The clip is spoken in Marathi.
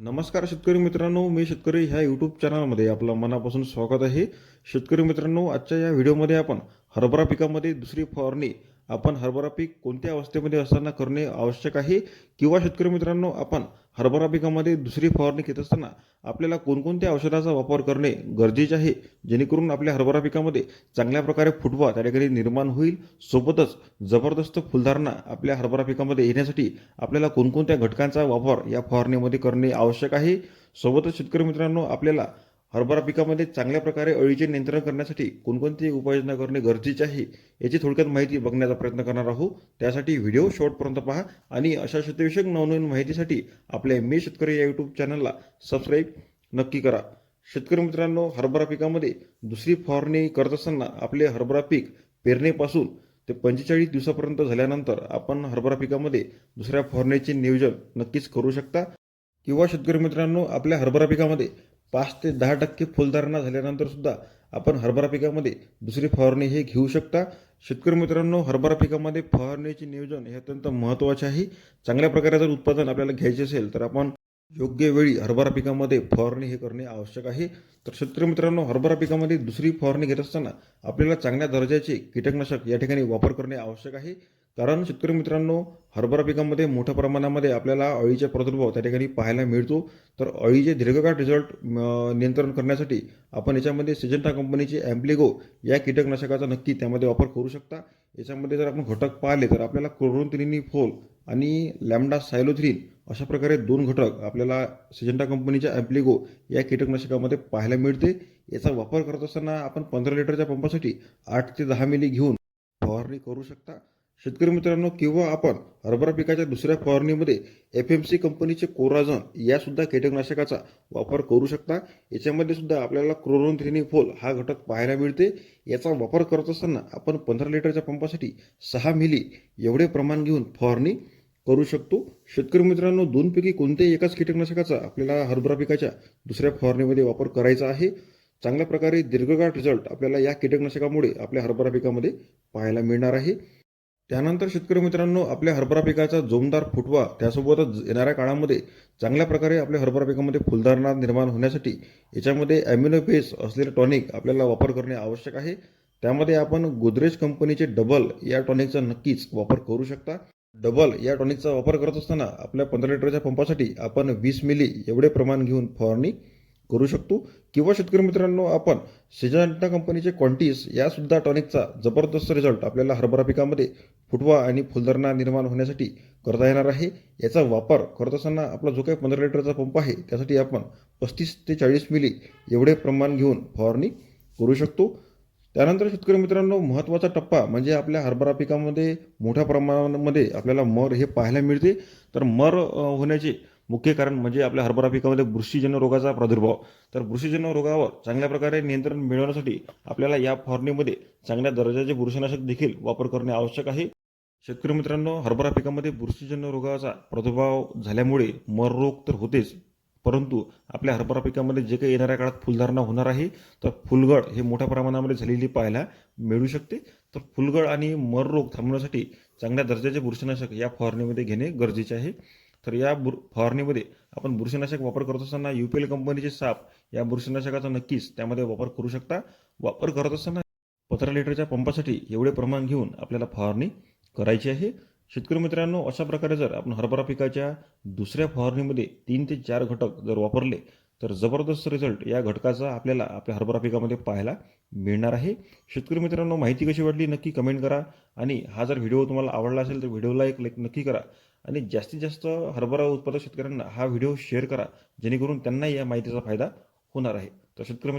नमस्कार शेतकरी मित्रांनो मी शेतकरी ह्या यूट्यूब चॅनलमध्ये आपलं मनापासून स्वागत आहे. शेतकरी मित्रांनो आजच्या या व्हिडिओमध्ये आपण हरभरा पिकामध्ये दुसरी फवारणी आपण हरभरा पीक कोणत्या अवस्थेमध्ये असताना करणे आवश्यक आहे? किंवा शेतकरी मित्रांनो आपण हरभरा पिकामध्ये दुसरी फवारणी घेत असताना आपल्याला कोणकोणत्या औषधाचा वापर करणे गरजेचे आहे? जेणेकरून आपल्या हरभरा पिकामध्ये चांगल्या प्रकारे फुटवा त्या ठिकाणी निर्माण होईल. सोबतच जबरदस्त फुलधारणा आपल्या हरभरा पिकामध्ये येण्यासाठी आपल्याला कोणकोणत्या घटकांचा वापर या फवारणीमध्ये करणे आवश्यक आहे? सोबतच शेतकरी मित्रांनो आपल्याला हरभरा पिकामध्ये चांगल्या प्रकारे अळीचे नियंत्रण करण्यासाठी कोणकोणती उपाययोजना करणे गरजेचे आहे याची थोडक्यात माहिती बघण्याचा प्रयत्न करणार आहोत. त्यासाठी व्हिडिओ शेवटपर्यंत पहा आणि अशा शेतविषयक नवनवीन माहितीसाठी आपल्या मी शेतकरी या यूट्यूब चॅनलला सबस्क्राईब नक्की करा. शेतकरी मित्रांनो हरभरा पिकामध्ये दुसरी फवारणी करत असताना आपले हरभरा पीक पेरणीपासून ते पंचेचाळीस दिवसापर्यंत झाल्यानंतर आपण हरभरा पिकामध्ये दुसऱ्या फवारणीचे नियोजन नक्कीच करू शकता. किंवा शेतकरी मित्रांनो आपल्या हरभरा पिकामध्ये पाच ते दहा टक्के फुलधारणा झाल्यानंतर सुद्धा आपण हरभरा पिकामध्ये दुसरी फवारणी हे घेऊ शकता. शेतकरी मित्रांनो हरभरा पिकामध्ये फवारणीचे नियोजन हे अत्यंत महत्त्वाचे आहे. चांगल्या प्रकारे जर उत्पादन आपल्याला घ्यायचे असेल तर आपण योग्य वेळी हरभरा पिकामध्ये फवारणी हे करणे आवश्यक आहे. तर शेतकरी मित्रांनो हरभरा पिकामध्ये दुसरी फवारणी घेत असताना आपल्याला चांगल्या दर्जाचे कीटकनाशक या ठिकाणी वापर करणे आवश्यक आहे. कारण शेतकरी मित्रांनो हरभरा पिकामध्ये मोठ्या प्रमाणामध्ये आपल्याला अळीचा प्रादुर्भाव त्या ठिकाणी पाहायला मिळतो. तर अळीचे दीर्घकाळ रिझल्ट नियंत्रण करण्यासाठी आपण याच्यामध्ये सिजंटा कंपनीचे ॲम्प्लिगो या कीटकनाशकाचा नक्की त्यामध्ये वापर करू शकता. याच्यामध्ये जर आपण घटक पाहिले तर आपल्याला क्लोरोन फोल आणि लॅमडा सायलोथ्रीन अशा प्रकारे दोन घटक आपल्याला सिजंटा कंपनीच्या ॲम्प्लिगो या कीटकनाशकामध्ये पाहायला मिळते. याचा वापर करत असताना आपण पंधरा लिटरच्या पंपासाठी आठ ते दहा मिली घेऊन फवारणी करू शकता. शेतकरी मित्रांनो किंवा आपण हरभरा पिकाच्या दुसऱ्या फवारणीमध्ये एफ एम सी कंपनीचे कोराझन यासुद्धा कीटकनाशकाचा वापर करू शकता. याच्यामध्ये सुद्धा आपल्याला क्लोरोन फोल हा घटक पाहायला मिळते. याचा वापर करत असताना आपण पंधरा लिटरच्या पंपासाठी सहा मिली एवढे प्रमाण घेऊन फवारणी करू शकतो. शेतकरी मित्रांनो दोनपैकी कोणत्याही एकाच कीटकनाशकाचा आपल्याला हरभरा पिकाच्या दुसऱ्या फवारणीमध्ये वापर करायचा आहे. चांगल्या प्रकारे दीर्घकाळ रिझल्ट आपल्याला या कीटकनाशकामुळे आपल्या हरभरा पिकामध्ये पाहायला मिळणार आहे. त्यानंतर शेतकरी मित्रांनो आपल्या हरभरा पिकाचा जोमदार फुटवा त्यासोबतच येणाऱ्या काळामध्ये चांगल्या प्रकारे आपल्या हरभरा पिकामध्ये फुलधारणा निर्माण होण्यासाठी याच्यामध्ये ॲम्युनो बेस असलेले टॉनिक आपल्याला वापर करणे आवश्यक आहे. त्यामध्ये आपण गोदरेज कंपनीचे डबल या टॉनिकचा नक्कीच वापर करू शकता. डबल या टॉनिकचा वापर करत असताना आपल्या पंधरा लिटरच्या पंपासाठी आपण वीस मिली एवढे प्रमाण घेऊन फवारणी करू शकतो. किंवा शेतकरी मित्रांनो आपण सिजंटा कंपनीचे क्वांटीस यासुद्धा टॉनिकचा जबरदस्त रिझल्ट आपल्याला हरभरा पिकामध्ये फुटवा आणि फुलधारणा निर्माण होण्यासाठी करता येणार आहे. याचा वापर करत असताना आपला जो काही पंधरा लिटरचा पंप आहे त्यासाठी आपण पस्तीस ते चाळीस मिली एवढे प्रमाण घेऊन फवारणी करू शकतो. त्यानंतर शेतकरी मित्रांनो महत्त्वाचा टप्पा म्हणजे आपल्या हरभरा पिकामध्ये मोठ्या प्रमाणामध्ये आपल्याला मर हे पाहायला मिळते. तर मर होण्याचे मुख्य कारण म्हणजे आपल्या हरभरा पिकामध्ये बुरशीजन्य रोगाचा प्रादुर्भाव. तर बुरशीजन्य रोगावर चांगल्या प्रकारे नियंत्रण मिळवण्यासाठी आपल्याला या फवारणीमध्ये चांगल्या दर्जाचे बुरशीनाशक देखील वापर करणे आवश्यक आहे. शेतकरी मित्रांनो हरभरा पिकामध्ये बुरशीजन्य रोगाचा प्रादुर्भाव झाल्यामुळे मर रोग तर होतेच परंतु आपल्या हरभरा पिकामध्ये जे काही येणाऱ्या काळात फुलधारणा होणार आहे तर फुलगड हे मोठ्या प्रमाणामध्ये झालेली पाहायला मिळू शकते. तर फुलगड आणि मर रोग थांबवण्यासाठी चांगल्या दर्जाचे बुरशीनाशक या फवारणीमध्ये घेणे गरजेचे आहे. तर या बुर फवारणीमध्ये आपण बुरशीनाशक वापर करत असताना यू पी एल कंपनीचे साप या बुरशीनाशकाचा नक्कीच त्यामध्ये वापर करू शकता. वापर करत असताना पंधरा लिटरच्या पंपासाठी एवढे प्रमाण घेऊन आपल्याला फवारणी करायची आहे. शेतकरी मित्रांनो अशा प्रकारे जर आपण हरभरा पिकाच्या दुसऱ्या फवारणीमध्ये तीन ते चार घटक जर वापरले तर जबरदस्त रिझल्ट या घटकाचा आपल्याला आपल्या हरभरा पिकामध्ये पाहायला मिळणार आहे. शेतकरी मित्रांनो माहिती कशी वाटली नक्की कमेंट करा. आणि हा जर व्हिडिओ तुम्हाला आवडला असेल तर व्हिडिओला एक लाईक नक्की करा. आणि जास्तीत जास्त हरभरा उत्पादक शेतकऱ्यांना हा व्हिडिओ शेअर करा जेणेकरून त्यांनाही या माहितीचा फायदा होणार आहे. तर शेतकरी